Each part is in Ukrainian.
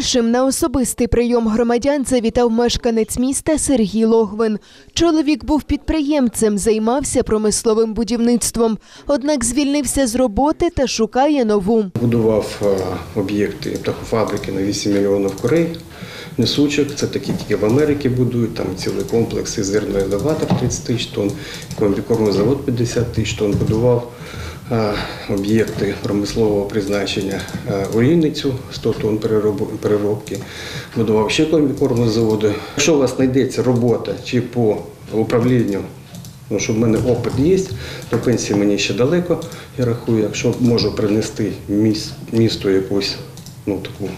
Першим на особистий прийом громадян завітав мешканець міста Сергій Логвин. Чоловік був підприємцем, займався промисловим будівництвом. Однак звільнився з роботи та шукає нову. Будував е, об'єкти птахофабрики на 8 мільйонів курей, несучок. Це такі тільки в Америці будують. Там цілий комплекс і зерний елеватор 30 тисяч тонн, комбікормовий завод 50 тисяч тонн. Будував об'єкти промислового призначення у Рівницю 100 тонн переробки. Будував ще комбікормові заводи. Якщо у вас знайдеться робота чи по управлінню Ну, що в мене опит є, до пенсії мені ще далеко, я рахую, якщо можу принести міс- місту якусь ну, таку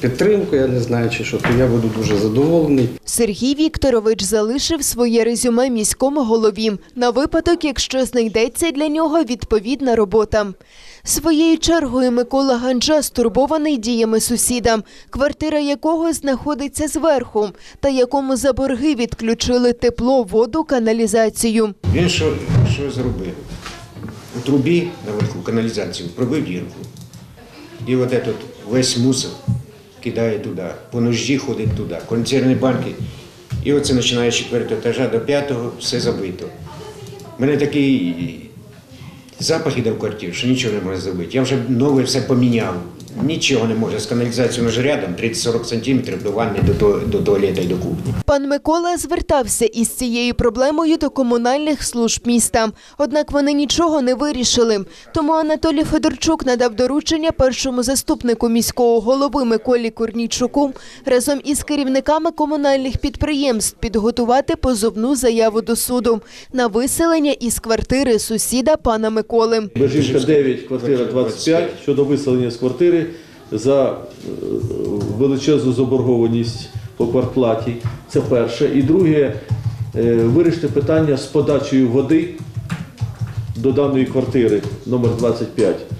підтримку, я не знаю, чи що, то я буду дуже задоволений. Сергій Вікторович залишив своє резюме міському голові на випадок, якщо знайдеться для нього відповідна робота. Своєю чергою Микола Ганджа стурбований діями сусіда, квартира якого знаходиться зверху, та якому за борги відключили тепло, воду, каналізацію. Він що, що зробив? У трубі наверху каналізацію пробив дірку. І от этот весь мусор кидає туди, по нужді ходить туди, консервні банки. І оце починає з четвертого етажа до п'ятого, все забито. У мене такий запах іде в квартиру, що нічого не може забити. Я вже нове все поміняв. Нічого не може. З каналізацією вже рядом 30-40 сантиметрів до ванни, до, до туалета і до кухні. Пан Микола звертався із цією проблемою до комунальних служб міста. Однак вони нічого не вирішили. Тому Анатолій Федорчук надав доручення першому заступнику міського голови Миколі Корнійчуку разом із керівниками комунальних підприємств підготувати позовну заяву до суду на виселення із квартири сусіда пана Миколи. Бежівка 9, квартира 25 щодо виселення з квартири за е, величезну заборгованість по квартплаті. Це перше. І друге, е, вирішити питання з подачею води до даної квартири номер 25 з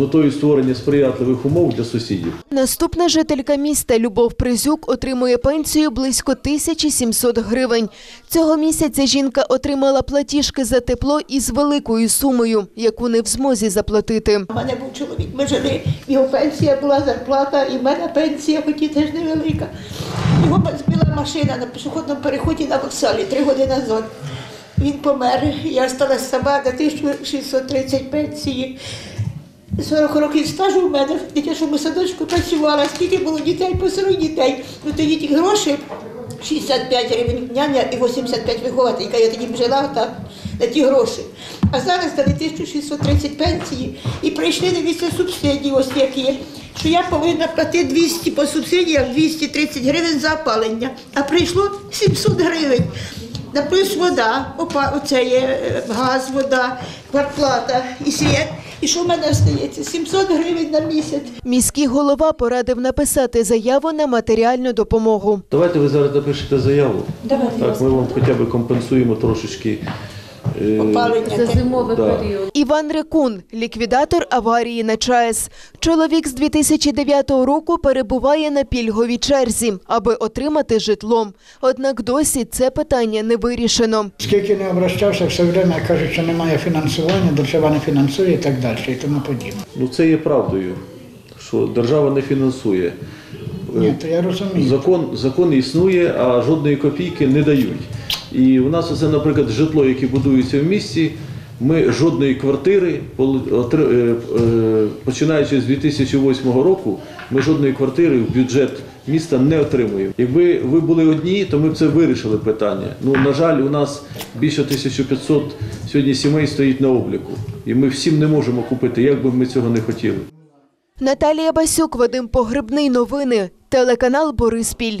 метою створення сприятливих умов для сусідів. Наступна жителька міста Любов Призюк отримує пенсію близько 1700 гривень. Цього місяця жінка отримала платіжки за тепло із великою сумою, яку не в змозі заплатити. У мене був чоловік, ми жили, його пенсія була, зарплата, і в мене пенсія, хоч і теж невелика. Його збила машина на пішохідному переході на вокзалі три роки назад. Він помер, я залишилася сама до 1630 пенсії. 40 років стажу в мене в дитячому садочку працювала, скільки було дітей, по 40 дітей. Ну тоді ті гроші 65 гривень няня і 85 вихователька. Я тоді жила так на ті гроші. А зараз дали 1630 пенсії і прийшли дивіться субсидії, ось які. Що я повинна платити 200 по субсидіях, 230 гривень за опалення, а прийшло 700 гривень. Плюс вода, опа, оце є е, газ, вода, квартплата і світ. І що в мене остається? 700 гривень на місяць. Міський голова порадив написати заяву на матеріальну допомогу. Давайте ви зараз напишете заяву. Давайте. Так, ми вам хоча б компенсуємо трошечки. Опалення. За зимовий Да. період. Іван Рекун, ліквідатор аварії на ЧАЕС. Чоловік з 2009 року перебуває на пільговій черзі, аби отримати житло. Однак досі це питання не вирішено. Скільки не обращався, все время кажуть, що немає фінансування, держава не фінансує і так далі, і тому подібне. Ну це є правдою, що держава не фінансує. Ні, то я розумію. Закон, закон існує, а жодної копійки не дають. І у нас оце, наприклад, житло, яке будується в місті, ми жодної квартири, е, е, починаючи з 2008 року, ми жодної квартири в бюджет міста не отримуємо. Якби ви були одні, то ми б це вирішили питання. Ну, на жаль, у нас більше 1500 сьогодні сімей стоїть на обліку. І ми всім не можемо купити, як би ми цього не хотіли. Наталія Басюк, Вадим Погребний. Новини. Телеканал Бориспіль.